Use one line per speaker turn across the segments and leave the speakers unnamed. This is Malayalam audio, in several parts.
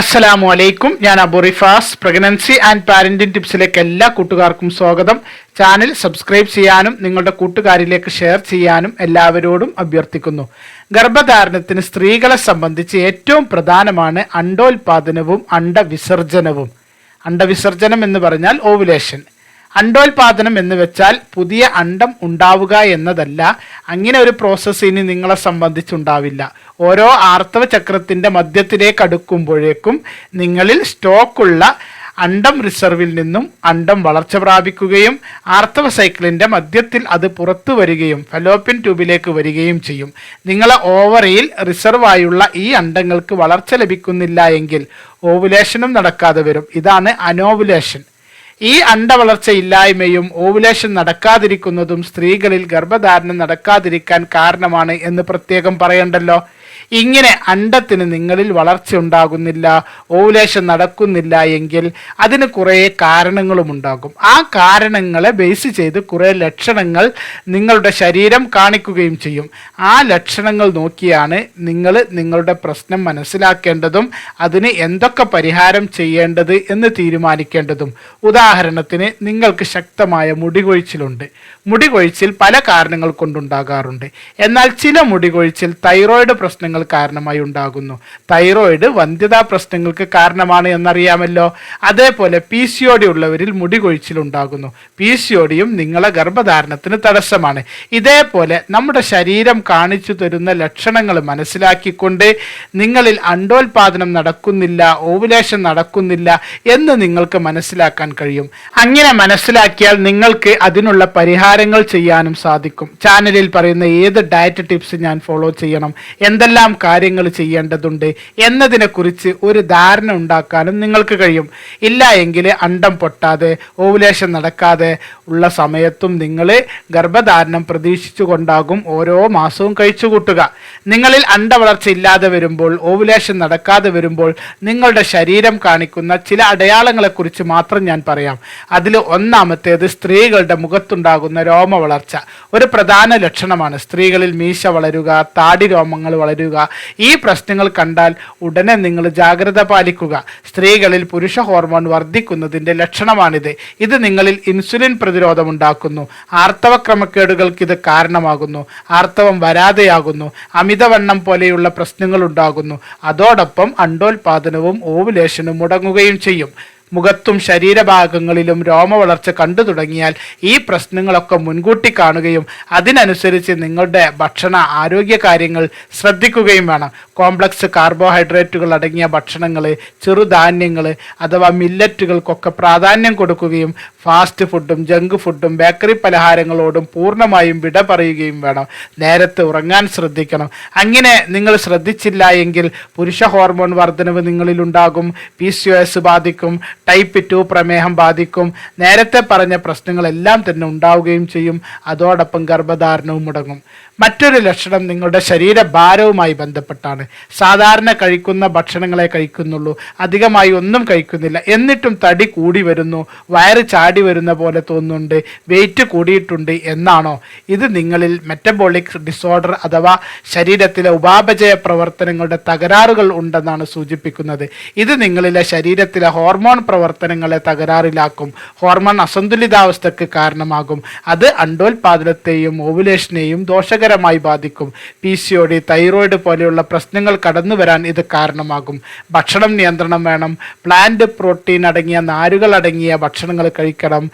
അസ്സലാമു അലൈക്കും. ഞാൻ Abu Rifas. Pregnancy and parenting ടിപ്സിലേക്ക് എല്ലാ കൂട്ടുകാർക്കും സ്വാഗതം. ചാനൽ സബ്സ്ക്രൈബ് ചെയ്യാനും നിങ്ങളുടെ കൂട്ടുകാരിലേക്ക് ഷെയർ ചെയ്യാനും എല്ലാവരോടും അഭ്യർത്ഥിക്കുന്നു. ഗർഭധാരണത്തിന് സ്ത്രീകളെ സംബന്ധിച്ച് ഏറ്റവും പ്രധാനമാണ് അണ്ടോൽപാദനവും അണ്ടവിസർജനവും അണ്ടവിസർജനം എന്ന് പറഞ്ഞാൽ ഓവുലേഷൻ. അണ്ടോൽപാദനം എന്ന് വെച്ചാൽ പുതിയ അണ്ടം ഉണ്ടാവുക എന്നതല്ല അങ്ങനെ ഒരു പ്രോസസ്സ് ഇനി നിങ്ങളെ സംബന്ധിച്ചുണ്ടാവില്ല. ഓരോ ആർത്തവ ചക്രത്തിന്റെ മധ്യത്തിലേക്ക് അടുക്കുമ്പോഴേക്കും നിങ്ങളിൽ സ്റ്റോക്കുള്ള അണ്ടം റിസർവിൽ നിന്നും അണ്ടം വളർച്ച പ്രാപിക്കുകയും ആർത്തവ സൈക്കിളിന്റെ മധ്യത്തിൽ അത് പുറത്തു വരികയും ഫലോപ്പിൻ ട്യൂബിലേക്ക് വരികയും ചെയ്യും. നിങ്ങളെ ഓവറിയിൽ റിസർവായുള്ള ഈ അണ്ടങ്ങൾക്ക് വളർച്ച ലഭിക്കുന്നില്ല എങ്കിൽ ഓവുലേഷനും നടക്കാതെ വരും. ഇതാണ് അനോവുലേഷൻ ഈ അണ്ടവളർച്ച ഇല്ലായ്മയും ഓവുലേഷൻ നടക്കാതിരിക്കുന്നതും സ്ത്രീകളിൽ ഗർഭധാരണം നടക്കാതിരിക്കാൻ കാരണമാണ് എന്ന് പ്രത്യേകം പറയണ്ടല്ലോ. ഇങ്ങനെ അണ്ടത്തിന് നിങ്ങളിൽ വളർച്ച ഉണ്ടാകുന്നില്ല ഓവുലേഷൻ നടക്കുന്നില്ല എങ്കിൽ അതിന് കുറേ കാരണങ്ങളും ഉണ്ടാകും. ആ കാരണങ്ങളെ ബേസ് ചെയ്ത് കുറേ ലക്ഷണങ്ങൾ നിങ്ങളുടെ ശരീരം കാണിക്കുകയും ചെയ്യും. ആ ലക്ഷണങ്ങൾ നോക്കിയാണ് നിങ്ങൾ നിങ്ങളുടെ പ്രശ്നം മനസ്സിലാക്കേണ്ടതും അതിന് എന്തൊക്കെ പരിഹാരം ചെയ്യേണ്ടത് എന്ന് തീരുമാനിക്കേണ്ടതും. ഉദാഹരണത്തിന് നിങ്ങൾക്ക് ശക്തമായ മുടികൊഴിച്ചിലുണ്ട്. മുടികൊഴിച്ചിൽ പല കാരണങ്ങൾ കൊണ്ടുണ്ടാകാറുണ്ട്. എന്നാൽ ചില മുടികൊഴിച്ചിൽ തൈറോയിഡ് പ്രശ്നങ്ങൾ കാരണമായി ഉണ്ടാകുന്നു. തൈറോയിഡ് വന്ധ്യതാ പ്രശ്നങ്ങൾക്ക് കാരണമാണ് എന്നറിയാമല്ലോ. അതേപോലെ പി സി ഒ ഡി ഉള്ളവരിൽ മുടി കൊഴിച്ചിലുണ്ടാകുന്നു പി സി ഒ ഡിയും നിങ്ങളെ ഗർഭധാരണത്തിന് തടസ്സമാണ്. ഇതേപോലെ നമ്മുടെ ശരീരം കാണിച്ചു തരുന്ന ലക്ഷണങ്ങൾ മനസ്സിലാക്കിക്കൊണ്ട് നിങ്ങളിൽ അണ്ടോൽപാദനം നടക്കുന്നില്ല ഓവുലേഷൻ നടക്കുന്നില്ല എന്ന് നിങ്ങൾക്ക് മനസ്സിലാക്കാൻ കഴിയും. അങ്ങനെ മനസ്സിലാക്കിയാൽ നിങ്ങൾക്ക് അതിനുള്ള പരിഹാരങ്ങൾ ചെയ്യാനും സാധിക്കും. ചാനലിൽ പറയുന്ന ഏത് ഡയറ്റ് ടിപ്സ് ഞാൻ ഫോളോ ചെയ്യണം? എന്തെല്ലാം കാര്യങ്ങൾ ചെയ്യേണ്ടതുണ്ട് എന്നതിനെക്കുറിച്ച് ഒരു ധാരണ ഉണ്ടാക്കാനും നിങ്ങൾക്ക് കഴിയും. ഇല്ല എങ്കിൽ അണ്ടം പൊട്ടാതെ ഓവുലേഷൻ നടക്കാതെ ഉള്ള സമയത്തും നിങ്ങൾ ഗർഭധാരണം പ്രതീക്ഷിച്ചു കൊണ്ടാകും ഓരോ മാസവും കഴിച്ചു കൂട്ടുക. നിങ്ങളിൽ അണ്ടവളർച്ച ഇല്ലാതെ വരുമ്പോൾ ഓവുലേഷൻ നടക്കാതെ വരുമ്പോൾ നിങ്ങളുടെ ശരീരം കാണിക്കുന്ന ചില അടയാളങ്ങളെക്കുറിച്ച് മാത്രം ഞാൻ പറയാം. അതിൽ ഒന്നാമത്തേത് സ്ത്രീകളുടെ മുഖത്തുണ്ടാകുന്ന രോമ വളർച്ച. ഒരു പ്രധാന ലക്ഷണമാണ് സ്ത്രീകളിൽ മീശ വളരുക താടി രോമങ്ങൾ വളരുക ഈ പ്രശ്നങ്ങൾ കണ്ടാൽ ഉടനെ നിങ്ങൾ ജാഗ്രത പാലിക്കുക. സ്ത്രീകളിൽ പുരുഷ ഹോർമോൺ വർദ്ധിക്കുന്നതിന്റെ ലക്ഷണമാണിത്. ഇത് നിങ്ങളിൽ ഇൻസുലിൻ പ്രതിരോധം ഉണ്ടാക്കുന്നു. ആർത്തവ ക്രമക്കേടുകൾക്ക് ഇത് കാരണമാകുന്നു. ആർത്തവം വരാതെയാകുന്നു. അമിതവണ്ണം പോലെയുള്ള പ്രശ്നങ്ങൾ ഉണ്ടാകുന്നു. അതോടൊപ്പം അണ്ടോൽപാദനവും ഓവുലേഷനും മുടങ്ങുകയും ചെയ്യും. മുഖത്തും ശരീരഭാഗങ്ങളിലും രോമവളർച്ച കണ്ടു തുടങ്ങിയാൽ ഈ പ്രശ്നങ്ങളൊക്കെ മുൻകൂട്ടി കാണുകയും അതിനനുസരിച്ച് നിങ്ങളുടെ ഭക്ഷണ ആരോഗ്യ കാര്യങ്ങൾ ശ്രദ്ധിക്കുകയും വേണം. കോംപ്ലക്സ് കാർബോഹൈഡ്രേറ്റുകൾ അടങ്ങിയ ഭക്ഷണങ്ങൾ ചെറുധാന്യങ്ങൾ അഥവാ മില്ലറ്റുകൾക്കൊക്കെ പ്രാധാന്യം കൊടുക്കുകയും ഫാസ്റ്റ് ഫുഡും ജങ്ക് ഫുഡും ബേക്കറി പലഹാരങ്ങളോടും പൂർണമായും വിട പറയുകയും വേണം. നേരത്തെ ഉറങ്ങാൻ ശ്രദ്ധിക്കണം. അങ്ങനെ നിങ്ങൾ ശ്രദ്ധിച്ചില്ല എങ്കിൽ പുരുഷ ഹോർമോൺ വർധനവ് നിങ്ങളിലുണ്ടാകും. പി സി ഒ എസ് ബാധിക്കും. ടൈപ്പ് ടു പ്രമേഹം ബാധിക്കും. നേരത്തെ പറഞ്ഞ പ്രശ്നങ്ങളെല്ലാം തന്നെ ഉണ്ടാവുകയും ചെയ്യും. അതോടൊപ്പം ഗർഭധാരണവും മുടങ്ങും. മറ്റൊരു ലക്ഷണം നിങ്ങളുടെ ശരീരഭാരവുമായി ബന്ധപ്പെട്ടാണ്. സാധാരണ കഴിക്കുന്ന ഭക്ഷണങ്ങളെ കഴിക്കുന്നുള്ളൂ. അധികമായി ഒന്നും കഴിക്കുന്നില്ല. എന്നിട്ടും തടി കൂടി വരുന്നു. വയറ് ചാടി വരുന്ന പോലെ തോന്നുന്നുണ്ട്. വെയിറ്റ് കൂടിയിട്ടുണ്ട് എന്നാണോ? ഇത് നിങ്ങളിൽ മെറ്റബോളിക് ഡിസോർഡർ അഥവാ ശരീരത്തിലെ ഉപാപചയ പ്രവർത്തനങ്ങളുടെ തകരാറുകൾ ഉണ്ടെന്നാണ് സൂചിപ്പിക്കുന്നത്. ഇത് നിങ്ങളിലെ ശരീരത്തിലെ ഹോർമോൺ പ്രവർത്തനങ്ങളെ തകരാറിലാക്കും. ഹോർമോൺ അസന്തുലിതാവസ്ഥക്ക് കാരണമാകും. അത് അണ്ടോൽപാദനത്തെയും ഓവുലേഷനെയും ദോഷകരമായി ബാധിക്കും. P C O D thyroid പോലെയുള്ള പ്രശ്നങ്ങൾ കടന്നു വരാൻ ഇത് കാരണമാകും. ഭക്ഷണം നിയന്ത്രണം വേണം. പ്ലാന്റ് പ്രോട്ടീൻ അടങ്ങിയ നാരുകൾ അടങ്ങിയ ഭക്ഷണങ്ങൾ കഴിക്കണം.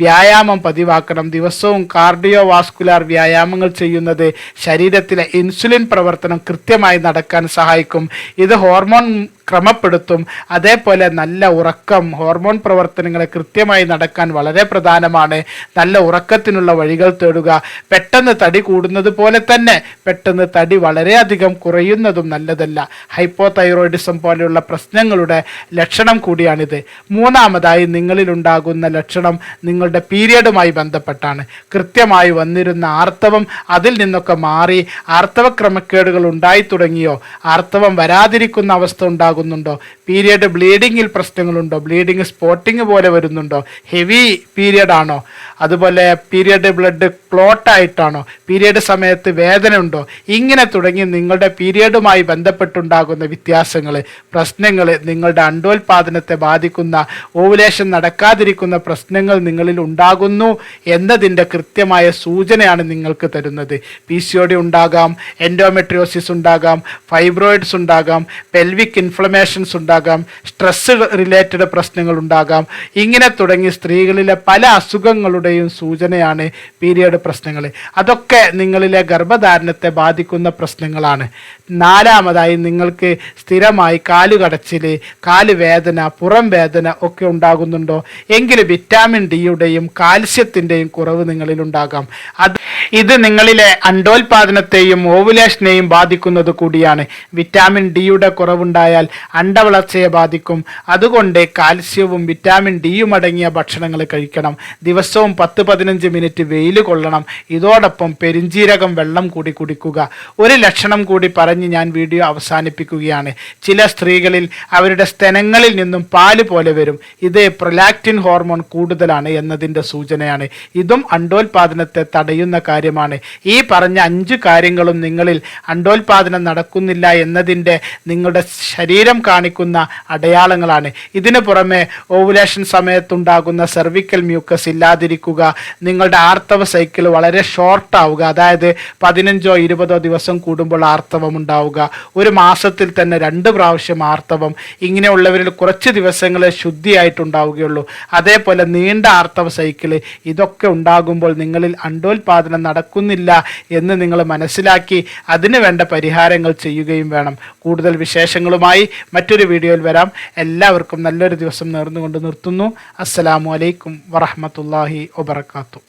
വ്യായാമം പതിവാക്കണം. ദിവസവും കാർഡിയോ വാസ്കുലാർ വ്യായാമങ്ങൾ ചെയ്യുന്നത് ശരീരത്തിലെ ഇൻസുലിൻ പ്രവർത്തനം കൃത്യമായി നടക്കാൻ സഹായിക്കും. ഇത് ഹോർമോൺ ക്രമപ്പെടുത്തും. അതേപോലെ നല്ല ഉറക്കം ഹോർമോൺ പ്രവർത്തനങ്ങൾ കൃത്യമായി നടക്കാൻ വളരെ പ്രധാനമാണ്. നല്ല ഉറക്കത്തിനുള്ള വഴികൾ തേടുക. പെട്ടെന്ന് തടി കൂടുന്നത് പോലെ തന്നെ പെട്ടെന്ന് തടി വളരെയധികം കുറയുന്നതും നല്ലതല്ല. ഹൈപ്പോ തൈറോയിഡിസം പോലെയുള്ള പ്രശ്നങ്ങളുടെ ലക്ഷണം കൂടിയാണിത്. മൂന്നാമതായി നിങ്ങളിൽ ഉണ്ടാകുന്ന ലക്ഷണം നിങ്ങളുടെ പീരിയഡുമായി ബന്ധപ്പെട്ടാണ്. കൃത്യമായി വന്നിരുന്ന ആർത്തവം അതിൽ നിന്നൊക്കെ മാറി ആർത്തവ ക്രമക്കേടുകൾ ഉണ്ടായി തുടങ്ങിയോ? ആർത്തവം വരാതിരിക്കുന്ന അവസ്ഥ ഉണ്ടാകും. ഉണ്ടാകുന്നുണ്ടോ? പീരിയഡ് ബ്ലീഡിങ്ങിൽ പ്രശ്നങ്ങളുണ്ടോ? ബ്ലീഡിങ് സ്പോട്ടിങ് പോലെ വരുന്നുണ്ടോ? ഹെവി പീരിയഡ് ആണോ? അതുപോലെ പീരിയഡ് ബ്ലഡ് ക്ലോട്ട് ആയിട്ടാണോ? പീരിയഡ് സമയത്ത് വേദന ഉണ്ടോ? ഇങ്ങനെ തുടങ്ങി നിങ്ങളുടെ പീരിയഡുമായി ബന്ധപ്പെട്ടുണ്ടാകുന്ന വ്യത്യാസങ്ങൾ പ്രശ്നങ്ങൾ നിങ്ങളുടെ അണ്ടോൽപാദനത്തെ ബാധിക്കുന്ന ഓവുലേഷൻ നടക്കാതിരിക്കുന്ന പ്രശ്നങ്ങൾ നിങ്ങളിൽ ഉണ്ടാകുന്നു എന്നതിന്റെ കൃത്യമായ സൂചനയാണ് നിങ്ങൾക്ക് തരുന്നത്. പി സി ഒ ഡി ഉണ്ടാകാം എൻഡോമെട്രിയോസിസ് ഉണ്ടാകാം ഫൈബ്രോയിഡ്സ് ഉണ്ടാകാം പെൽവിക് ഇൻഫ്ലമേഷൻസ് ഉണ്ടാകാം സ്ട്രെസ് റിലേറ്റഡ് പ്രശ്നങ്ങൾ ഉണ്ടാകാം. ഇങ്ങനെ തുടങ്ങി സ്ത്രീകളിലെ പല അസുഖങ്ങളുടെയും സൂചനയാണ് പീരിയഡ് പ്രശ്നങ്ങൾ. അതൊക്കെ നിങ്ങളിലെ ഗർഭധാരണത്തെ ബാധിക്കുന്ന പ്രശ്നങ്ങളാണ്. നാലാമതായി നിങ്ങൾക്ക് സ്ഥിരമായി കാലുകടച്ചിൽ കാൽ വേദന പുറം വേദന ഒക്കെ ഉണ്ടാകുന്നുണ്ടോ? എങ്കിൽ വിറ്റാമിൻ ഡിയുടെയും കാൽസ്യത്തിന്റെയും കുറവ് നിങ്ങളിൽ ഉണ്ടാകാം. അത് ഇത് നിങ്ങളിലെ അണ്ടോൽപാദനത്തെയും ഓവുലേഷനെയും ബാധിക്കുന്നത് കൂടിയാണ്. വിറ്റാമിൻ ഡിയുടെ കുറവുണ്ടായാൽ അണ്ടവളർച്ചയെ ബാധിക്കും. അതുകൊണ്ട് കാൽസ്യവും വിറ്റാമിൻ ഡിയും അടങ്ങിയ ഭക്ഷണങ്ങൾ കഴിക്കണം. ദിവസവും പത്ത് പതിനഞ്ച് മിനിറ്റ് വെയിൽ കൊള്ളണം. ഇതോടൊപ്പം പെരിഞ്ചീരകം വെള്ളം കൂടി കുടിക്കുക. ഒരു ലക്ഷണം കൂടി പറഞ്ഞ് ഞാൻ വീഡിയോ അവസാനിപ്പിക്കുകയാണ്. ചില സ്ത്രീകളിൽ അവരുടെ സ്തനങ്ങളിൽ നിന്നും പാൽ പോലെ വരും. ഇത് പ്രൊലാക്റ്റിൻ ഹോർമോൺ കൂടുതലാണ് എന്നതിന്റെ സൂചനയാണ്. ഇതും അണ്ടോൽപാദനത്തെ തടയുന്ന കാര്യമാണ്. ഈ പറഞ്ഞ അഞ്ച് കാര്യങ്ങളും നിങ്ങളിൽ അണ്ടോൽപാദനം നടക്കുന്നില്ല എന്നതിന്റെ നിങ്ങളുടെ ശരീരം കാണിക്കുന്ന അടയാളങ്ങളാണ്. ഇതിനു പുറമെ ഓവുലേഷൻ സമയത്തുണ്ടാകുന്ന സെർവിക്കൽ മ്യൂക്കസ് ഇല്ലാതിരിക്കുക നിങ്ങളുടെ ആർത്തവ സൈക്കിൾ വളരെ ഷോർട്ട് ആവുക അതായത് പതിനഞ്ചോ ഇരുപതോ ദിവസം കൂടുമ്പോൾ ആർത്തവം ഉണ്ടാവുക. ഒരു മാസത്തിൽ തന്നെ രണ്ട് പ്രാവശ്യം ആർത്തവം. ഇങ്ങനെയുള്ളവരിൽ കുറച്ച് ദിവസങ്ങളെ ശുദ്ധിയായിട്ടുണ്ടാവുകയുള്ളൂ. അതേപോലെ നീണ്ട ആർത്തവ സൈക്കിൾ ഇതൊക്കെ ഉണ്ടാകുമ്പോൾ നിങ്ങളിൽ അണ്ടോൽപാദനം നടക്കുന്നില്ല എന്ന് നിങ്ങൾ മനസ്സിലാക്കി അതിനു വേണ്ട പരിഹാരങ്ങൾ ചെയ്യുകയും വേണം. കൂടുതൽ വിശേഷങ്ങളുമായി മറ്റൊരു വീഡിയോയിൽ വരാം. എല്ലാവർക്കും നല്ലൊരു ദിവസം നേർന്നുകൊണ്ട് നിർത്തുന്നു. അസ്സലാമു അലൈക്കും വറഹമത്തല്ലാഹി വബർക്കാത്തു